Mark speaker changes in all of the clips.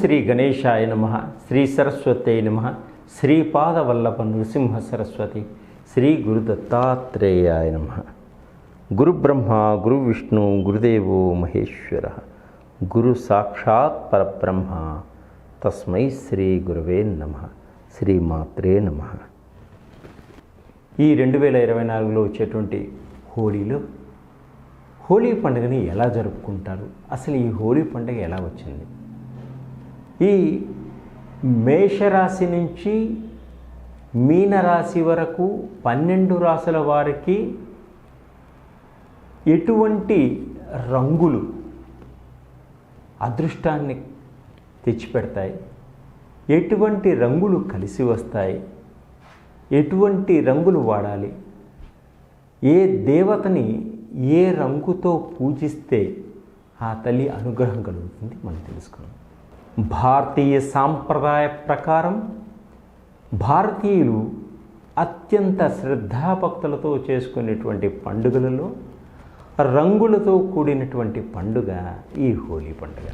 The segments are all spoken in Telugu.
Speaker 1: శ్రీ గణేశాయ నమ శ్రీ సరస్వతి నమ పాదవల్లభ నృసింహ సరస్వతి శ్రీ గురుదత్తాత్రేయాయ నమ గురుబ్రహ్మ గురు విష్ణు గురుదేవో మహేశ్వర గురు సాక్షాత్ పరబ్రహ్మ తస్మై శ్రీ గురువే నమ శ్రీమాత్రే నమ ఈ రెండు వేల ఇరవై నాలుగులో వచ్చేటువంటి హోలీలో హోలీ పండుగని ఎలా జరుపుకుంటారు అసలు ఈ హోలీ పండుగ ఎలా వచ్చింది ఈ మేషరాశి నుంచి మీనరాశి వరకు పన్నెండు రాశుల వారికి ఎటువంటి రంగులు అదృష్టాన్ని తెచ్చిపెడతాయి ఎటువంటి రంగులు కలిసి వస్తాయి ఎటువంటి రంగులు వాడాలి ఏ దేవతని ఏ రంగుతో పూజిస్తే ఆ తల్లి అనుగ్రహం కలుగుతుంది మనం తెలుసుకుందాం భారతీయ సాంప్రదాయ ప్రకారం భారతీయులు అత్యంత శ్రద్ధాభక్తులతో చేసుకునేటువంటి పండుగలలో రంగులతో కూడినటువంటి పండుగ ఈ హోలీ పండుగ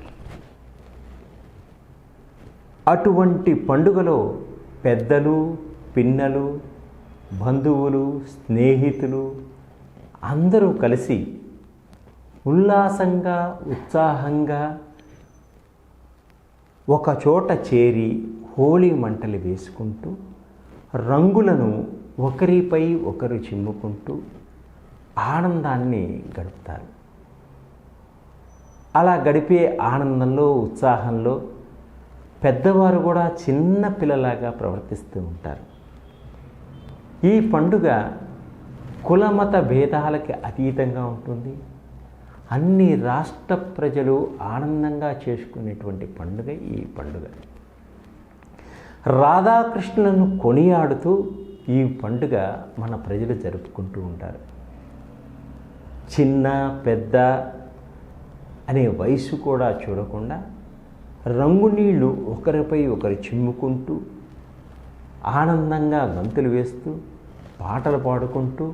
Speaker 1: అటువంటి పండుగలో పెద్దలు పిన్నలు బంధువులు స్నేహితులు అందరూ కలిసి ఉల్లాసంగా ఉత్సాహంగా ఒకచోట చేరి హోలీ మంటలు వేసుకుంటూ రంగులను ఒకరిపై ఒకరు చిమ్ముకుంటూ ఆనందాన్ని గడుపుతారు అలా గడిపే ఆనందంలో ఉత్సాహంలో పెద్దవారు కూడా చిన్న పిల్లలాగా ప్రవర్తిస్తూ ఉంటారు ఈ పండుగ కులమత భేదాలకి అతీతంగా ఉంటుంది అన్ని రాష్ట్ర ప్రజలు ఆనందంగా చేసుకునేటువంటి పండుగ ఈ పండుగ రాధాకృష్ణులను కొనియాడుతూ ఈ పండుగ మన ప్రజలు జరుపుకుంటూ ఉంటారు చిన్న పెద్ద అనే వయసు కూడా చూడకుండా రంగు నీళ్లు ఒకరిపై ఒకరు చిమ్ముకుంటూ ఆనందంగా గంతులు వేస్తూ పాటలు పాడుకుంటూ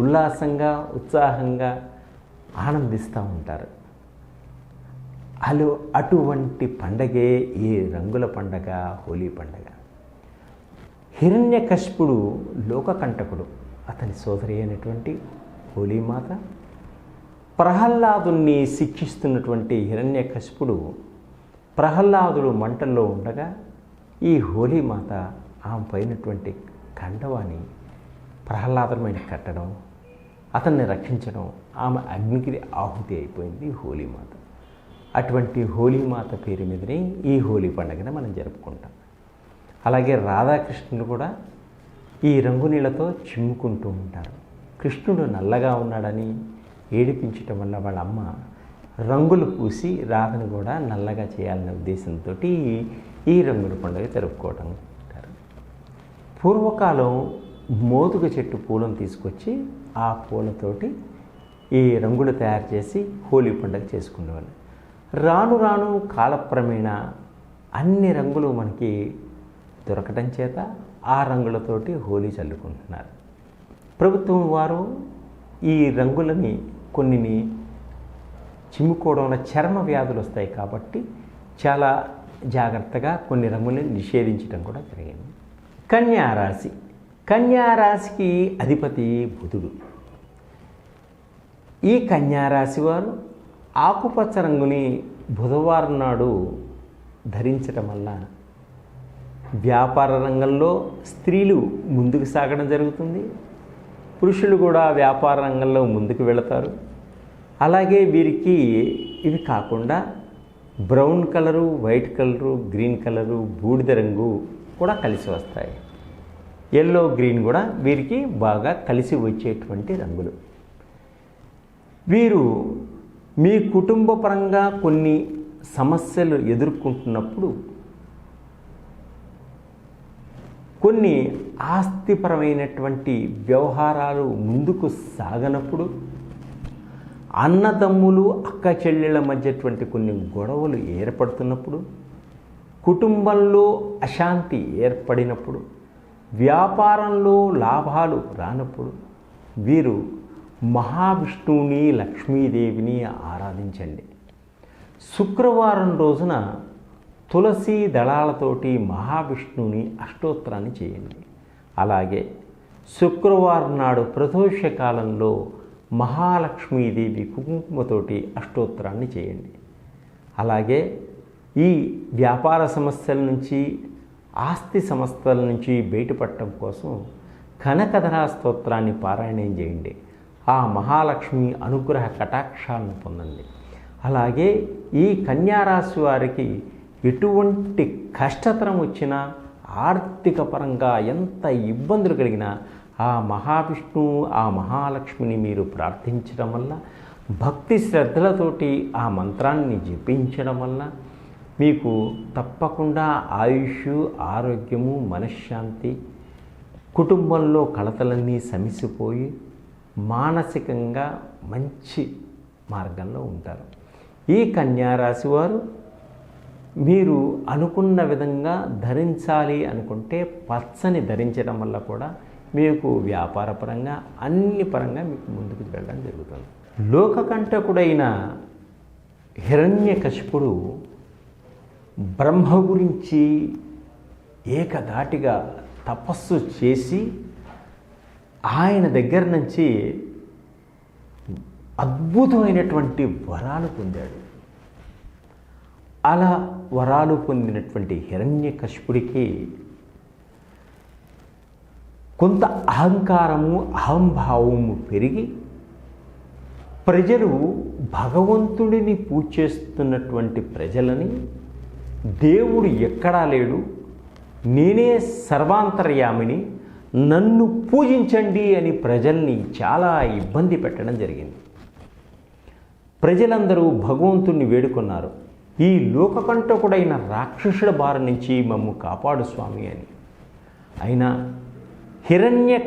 Speaker 1: ఉల్లాసంగా ఉత్సాహంగా ఆనందిస్తూ ఉంటారు అలా అటువంటి పండగే ఈ రంగుల పండగ హోలీ పండగ కష్పుడు లోకకంటకుడు అతని సోదరి అయినటువంటి హోలీమాత ప్రహ్లాదుని శిక్షిస్తున్నటువంటి కష్పుడు ప్రహ్లాదుడు మంటల్లో ఉండగా ఈ హోలీమాత ఆమె పైనటువంటి కండవాన్ని ప్రహ్లాదమైన కట్టడం అతన్ని రక్షించడం ఆమె అగ్నికి ఆహుతి అయిపోయింది హోలీమాత అటువంటి హోలీమాత పేరు మీదనే ఈ హోలీ పండుగను మనం జరుపుకుంటాం అలాగే రాధాకృష్ణుడు కూడా ఈ రంగు నీళ్ళతో చిమ్ముకుంటూ ఉంటారు కృష్ణుడు నల్లగా ఉన్నాడని ఏడిపించటం వల్ల వాళ్ళ అమ్మ రంగులు పూసి రాధను కూడా నల్లగా చేయాలనే ఉద్దేశంతో ఈ రంగుల పండుగ జరుపుకోవటం పూర్వకాలం మోదుగ చెట్టు పూలను తీసుకొచ్చి ఆ పూలతోటి ఈ రంగులు తయారు చేసి హోలీ పండుగ చేసుకునేవాళ్ళు రాను రాను కాలక్రమేణ అన్ని రంగులు మనకి దొరకటం చేత ఆ రంగులతోటి హోలీ చల్లుకుంటున్నారు ప్రభుత్వం వారు ఈ రంగులని కొన్నిని చిమ్ముకోవడం వల్ల చర్మ వ్యాధులు వస్తాయి కాబట్టి చాలా జాగ్రత్తగా కొన్ని రంగులను నిషేధించడం కూడా జరిగింది కన్యారాశి కన్యారాశికి అధిపతి బుధుడు ఈ కన్యారాశి వారు ఆకుపచ్చ రంగుని బుధవారం నాడు ధరించటం వల్ల వ్యాపార రంగంలో స్త్రీలు ముందుకు సాగడం జరుగుతుంది పురుషులు కూడా వ్యాపార రంగంలో ముందుకు వెళతారు అలాగే వీరికి ఇవి కాకుండా brown colour white colour green colour బూడిద రంగు కూడా కలిసి వస్తాయి ఎల్లో గ్రీన్ కూడా వీరికి బాగా కలిసి వచ్చేటువంటి రంగులు వీరు మీ కుటుంబ పరంగా కొన్ని సమస్యలు ఎదుర్కొంటున్నప్పుడు కొన్ని ఆస్తిపరమైనటువంటి వ్యవహారాలు ముందుకు సాగనప్పుడు అన్నదమ్ములు అక్క చెల్లెళ్ళ మధ్యటువంటి కొన్ని గొడవలు ఏర్పడుతున్నప్పుడు కుటుంబంలో అశాంతి ఏర్పడినప్పుడు వ్యాపారంలో లాభాలు రానప్పుడు వీరు మహావిష్ణువుని లక్ష్మీదేవిని ఆరాధించండి శుక్రవారం రోజున తులసి దళాలతోటి మహావిష్ణువుని అష్టోత్తరాన్ని చేయండి అలాగే శుక్రవారం నాడు ప్రదోష కాలంలో మహాలక్ష్మీదేవి కుంకుమతోటి అష్టోత్తరాన్ని చేయండి అలాగే ఈ వ్యాపార సమస్యల నుంచి ఆస్తి సంస్థల నుంచి బయటపడటం కోసం కనకథనా స్తోత్రాన్ని పారాయణం చేయండి ఆ మహాలక్ష్మి అనుగ్రహ కటాక్షాలను పొందండి అలాగే ఈ కన్యారాశి వారికి ఎటువంటి కష్టతరం వచ్చినా ఆర్థిక పరంగా ఎంత ఇబ్బందులు కలిగినా ఆ మహావిష్ణువు ఆ మహాలక్ష్మిని మీరు ప్రార్థించడం వల్ల భక్తి శ్రద్ధలతోటి ఆ మంత్రాన్ని జపించడం వల్ల మీకు తప్పకుండా ఆయుష్ ఆరోగ్యము మనశ్శాంతి కుటుంబంలో కలతలన్నీ సమిసిపోయి మానసికంగా మంచి మార్గంలో ఉంటారు ఈ కన్యారాశి వారు మీరు అనుకున్న విధంగా ధరించాలి అనుకుంటే పచ్చని ధరించడం వల్ల కూడా మీకు వ్యాపారపరంగా అన్ని పరంగా మీకు ముందుకు వెళ్ళడం జరుగుతుంది లోకకంఠకుడైన హిరణ్య కశిపుడు బ్రహ్మ గురించి ఏకధాటిగా తపస్సు చేసి ఆయన దగ్గర నుంచి అద్భుతమైనటువంటి వరాలు పొందాడు అలా వరాలు పొందినటువంటి హిరణ్యకశిపుడికి కొంత అహంకారము అహంభావము పెరిగి ప్రజలు భగవంతుడిని పూజ చేస్తున్నటువంటి ప్రజలని దేవుడు ఎక్కడా లేడు నేనే సర్వాంతర్యామిని నన్ను పూజించండి అని ప్రజల్ని చాలా ఇబ్బంది పెట్టడం జరిగింది ప్రజలందరూ భగవంతుణ్ణి వేడుకున్నారు ఈ లోకకంటకుడైన రాక్షసుల బారి నుంచి మమ్ము కాపాడు స్వామి అని అయినా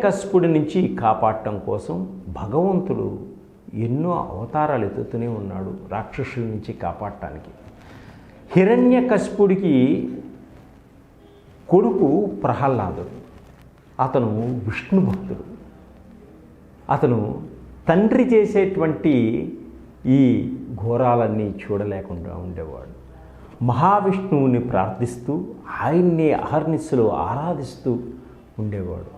Speaker 1: కస్పుడి నుంచి కాపాడటం కోసం భగవంతుడు ఎన్నో అవతారాలు ఎత్తుతూనే ఉన్నాడు రాక్షసుల నుంచి కాపాడటానికి హిరణ్యకశిపుడికి కొడుకు ప్రహ్లాదుడు అతను విష్ణు భక్తుడు అతను తండ్రి చేసేటువంటి ఈ ఘోరాలన్నీ చూడలేకుండా ఉండేవాడు మహావిష్ణువుని ప్రార్థిస్తూ ఆయన్ని అహర్నిస్సులు ఆరాధిస్తూ ఉండేవాడు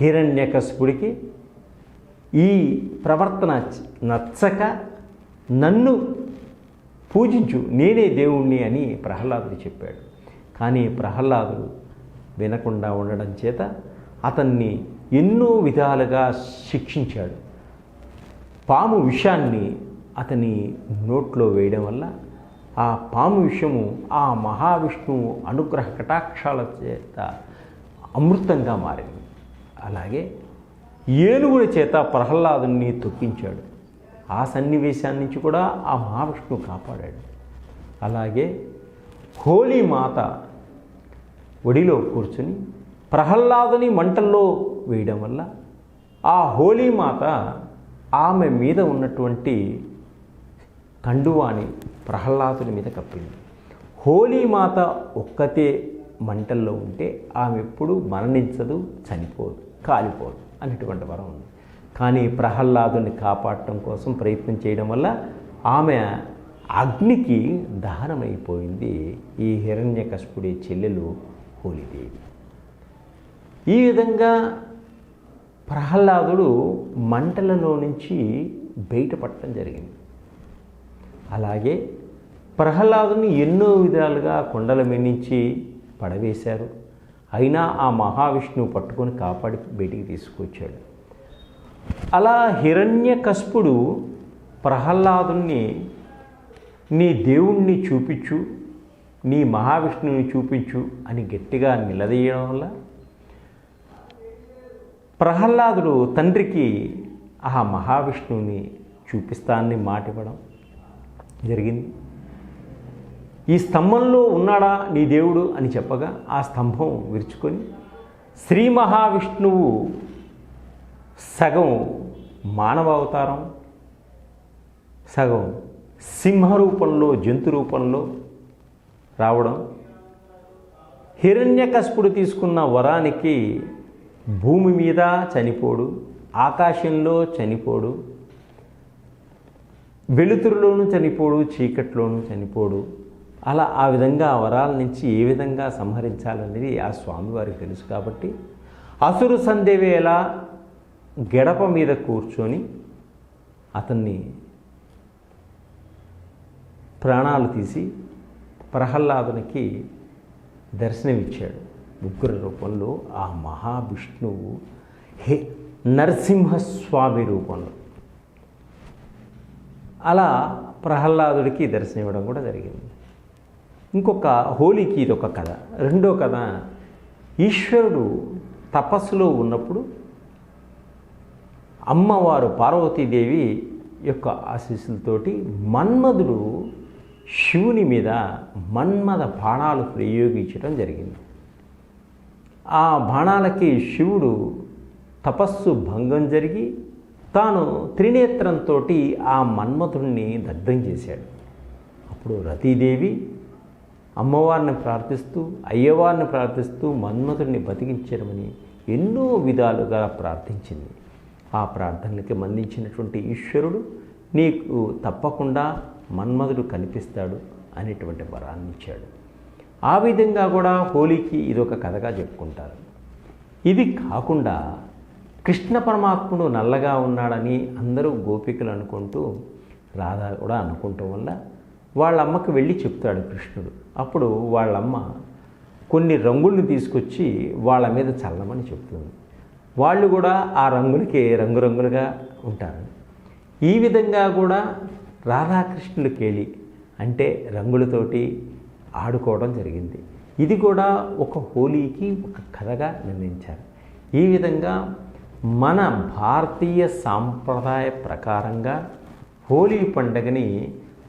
Speaker 1: హిరణ్యకశిపుడికి ఈ ప్రవర్తన నచ్చక నన్ను పూజించు నేనే దేవుణ్ణి అని ప్రహ్లాదుడు చెప్పాడు కానీ ప్రహ్లాదుడు వినకుండా ఉండడం చేత అతన్ని ఎన్నో విధాలుగా శిక్షించాడు పాము విషాన్ని అతని నోట్లో వేయడం వల్ల ఆ పాము విషము ఆ మహావిష్ణువు అనుగ్రహ కటాక్షాల చేత అమృతంగా మారింది అలాగే ఏనుగుల చేత ప్రహ్లాదుని తొక్కించాడు ఆ సన్నివేశాన్ని నుంచి కూడా ఆ మహావిష్ణువు కాపాడాడు అలాగే హోలీ మాత ఒడిలో కూర్చుని ప్రహ్లాదుని మంటల్లో వేయడం వల్ల ఆ హోలీ మాత ఆమె మీద ఉన్నటువంటి కండువాని ప్రహ్లాదుని మీద కప్పింది హోలీ మాత ఒక్కతే మంటల్లో ఉంటే ఆమె ఎప్పుడు మరణించదు చనిపోదు కాలిపోదు అనేటువంటి వరం ఉంది కానీ ప్రహ్లాదుని కాపాడటం కోసం ప్రయత్నం చేయడం వల్ల ఆమె అగ్నికి దహనమైపోయింది ఈ హిరణ్య కష్పుడి చెల్లెలు హోలిదేవి ఈ విధంగా ప్రహ్లాదుడు మంటలలో నుంచి బయటపడటం జరిగింది అలాగే ప్రహ్లాదుని ఎన్నో విధాలుగా కొండల మెనించి పడవేశారు అయినా ఆ మహావిష్ణువు పట్టుకొని కాపాడి బయటికి తీసుకొచ్చాడు అలా కస్పుడు ప్రహ్లాదుణ్ణి నీ దేవుణ్ణి చూపించు నీ మహావిష్ణువుని చూపించు అని గట్టిగా నిలదీయడం వల్ల ప్రహ్లాదుడు తండ్రికి ఆ మహావిష్ణువుని చూపిస్తానని మాట ఇవ్వడం జరిగింది ఈ స్తంభంలో ఉన్నాడా నీ దేవుడు అని చెప్పగా ఆ స్తంభం విరుచుకొని శ్రీ మహావిష్ణువు సగం మానవ అవతారం సగం సింహ రూపంలో జంతు రూపంలో రావడం హిరణ్యకస్పుడు తీసుకున్న వరానికి భూమి మీద చనిపోడు ఆకాశంలో చనిపోడు వెలుతురులోనూ చనిపోడు చీకట్లోనూ చనిపోడు అలా ఆ విధంగా వరాల నుంచి ఏ విధంగా సంహరించాలనేది ఆ స్వామివారికి తెలుసు కాబట్టి అసురు సందేవేలా గడప మీద కూర్చొని అతన్ని ప్రాణాలు తీసి ప్రహ్లాదునికి దర్శనమిచ్చాడు ఉగ్ర రూపంలో ఆ మహావిష్ణువు హే నరసింహస్వామి రూపంలో అలా ప్రహ్లాదుడికి దర్శనం ఇవ్వడం కూడా జరిగింది ఇంకొక హోలీకి ఇది ఒక కథ రెండో కథ ఈశ్వరుడు తపస్సులో ఉన్నప్పుడు అమ్మవారు పార్వతీదేవి యొక్క ఆశీస్సులతోటి మన్మధుడు శివుని మీద మన్మథ బాణాలు ప్రయోగించడం జరిగింది ఆ బాణాలకి శివుడు తపస్సు భంగం జరిగి తాను త్రినేత్రంతో ఆ మన్మథుణ్ణి దగ్ధం చేశాడు అప్పుడు రతీదేవి అమ్మవారిని ప్రార్థిస్తూ అయ్యవారిని ప్రార్థిస్తూ మన్మథుడిని బతికించడమని ఎన్నో విధాలుగా ప్రార్థించింది ఆ ప్రార్థనలకి మందించినటువంటి ఈశ్వరుడు నీకు తప్పకుండా మన్మధుడు కనిపిస్తాడు అనేటువంటి వరాన్ని ఇచ్చాడు ఆ విధంగా కూడా హోలీకి ఇది ఒక కథగా చెప్పుకుంటారు ఇది కాకుండా కృష్ణ పరమాత్ముడు నల్లగా ఉన్నాడని అందరూ గోపికలు అనుకుంటూ రాధా కూడా అనుకుంటూ వల్ల వాళ్ళమ్మకు వెళ్ళి చెప్తాడు కృష్ణుడు అప్పుడు వాళ్ళమ్మ కొన్ని రంగుల్ని తీసుకొచ్చి వాళ్ళ మీద చల్లమని చెప్తుంది వాళ్ళు కూడా ఆ రంగులకి రంగురంగులుగా ఉంటారు ఈ విధంగా కూడా రాధాకృష్ణులు కేలి అంటే రంగులతోటి ఆడుకోవడం జరిగింది ఇది కూడా ఒక హోలీకి ఒక కథగా నిర్ణయించారు ఈ విధంగా మన భారతీయ సాంప్రదాయ ప్రకారంగా హోలీ పండుగని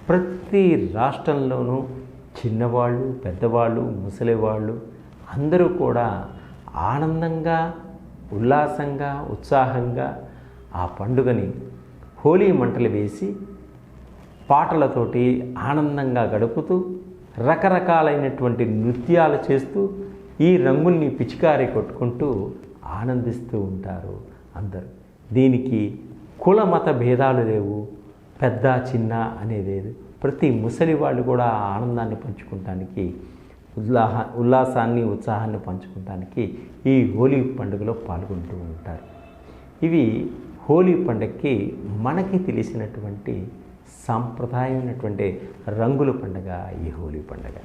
Speaker 1: ప్రతి రాష్ట్రంలోనూ చిన్నవాళ్ళు పెద్దవాళ్ళు ముసలివాళ్ళు అందరూ కూడా ఆనందంగా ఉల్లాసంగా ఉత్సాహంగా ఆ పండుగని హోలీ మంటలు వేసి పాటలతోటి ఆనందంగా గడుపుతూ రకరకాలైనటువంటి నృత్యాలు చేస్తూ ఈ రంగుల్ని పిచికారి కొట్టుకుంటూ ఆనందిస్తూ ఉంటారు అందరూ దీనికి కుల మత భేదాలు లేవు పెద్ద చిన్న అనేది ప్రతి ముసలి వాళ్ళు కూడా ఆనందాన్ని పంచుకోవటానికి ఉల్లాహ ఉల్లాసాన్ని ఉత్సాహాన్ని పంచుకోవడానికి ఈ హోలీ పండుగలో పాల్గొంటూ ఉంటారు ఇవి హోలీ పండుగకి మనకి తెలిసినటువంటి సాంప్రదాయమైనటువంటి రంగుల పండుగ ఈ హోలీ పండుగ